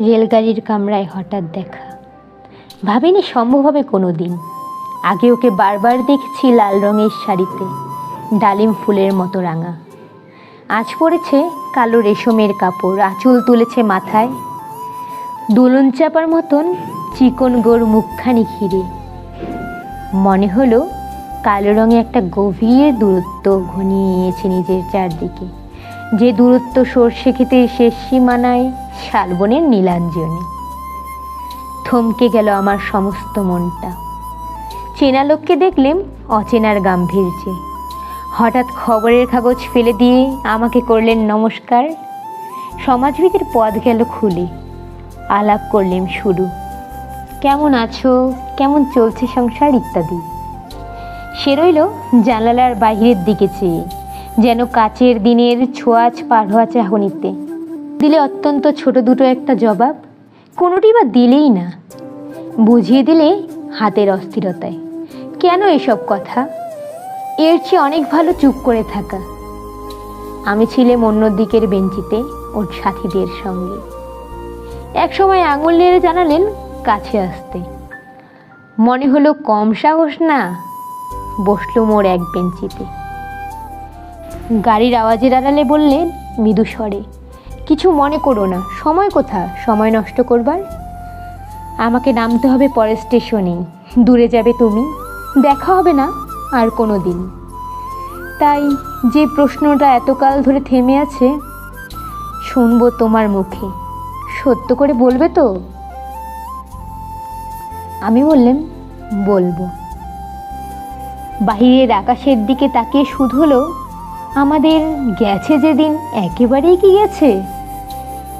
রেলগাড়ির কামরায় হঠাৎ দেখা। ভাবিনি সম্ভব হবে কোনো দিন আগে ওকে বারবার দেখছি লাল রঙের শাড়িতে, ডালিম ফুলের মতো রাঙা। আজ পড়েছে কালো রেশমের কাপড়, আঁচল তুলেছে মাথায়। দোলন চাপার মতন চিকন গোর মুখখানি ঘিরে। মনে হলো কালো রঙে একটা গভীর দূরত্ব ঘনিয়ে নিয়েছে নিজের চারদিকে। যে দূরত্ব সর্ষে খেতে শেষ সীমানায় শালবনের নীলাঞ্জনে। থমকে গেল আমার সমস্ত মনটা। চেনা লোককে দেখলেম অচেনার গাম্ভীর্যে। হঠাৎ খবরের কাগজ ফেলে দিয়ে আমাকে করলেন নমস্কার। সমাজবিদের পথ গেল খুলে। আলাপ করলেন শুরু। কেমন আছো? কেমন চলছে সংসার? ইত্যাদি। সে রইল জানালার বাহিরের দিকে চেয়ে, যেন কাচের দিনের ছোঁয়াচ হওয়া চাহনিতে। দিলে অত্যন্ত ছোট দুটো একটা জবাব। কোনোটি বা দিলেই না। বুঝিয়ে দিলে হাতের অস্থিরতায়। কেন এসব কথা? এর চেয়ে অনেক ভালো চুপ করে থাকা। আমি ছিলাম অন্য দিকের বেঞ্চিতে ওর সাথীদের সঙ্গে। এক সময় আঙুল নেড়ে জানালেন কাছে আসতে। মনে হলো কম সাহস না, বসল মোর এক বেঞ্চিতে। গাড়ির আওয়াজের আড়ালে বললেন, মৃদু স্বরে কিছু মনে করো না। সময় কোথা সময় নষ্ট করবার? আমাকে নামতে হবে পরের স্টেশনেই। দূরে যাবে তুমি। দেখা হবে না আর কোনো দিন তাই যে প্রশ্নটা এতকাল ধরে থেমে আছে, শুনব তোমার মুখে। সত্য করে বলবে তো? আমি বললাম, বলব। বাহিরের আকাশের দিকে তাকিয়ে শুধু হলো, আমাদের গেছে যেদিন, একেবারেই কি গেছে?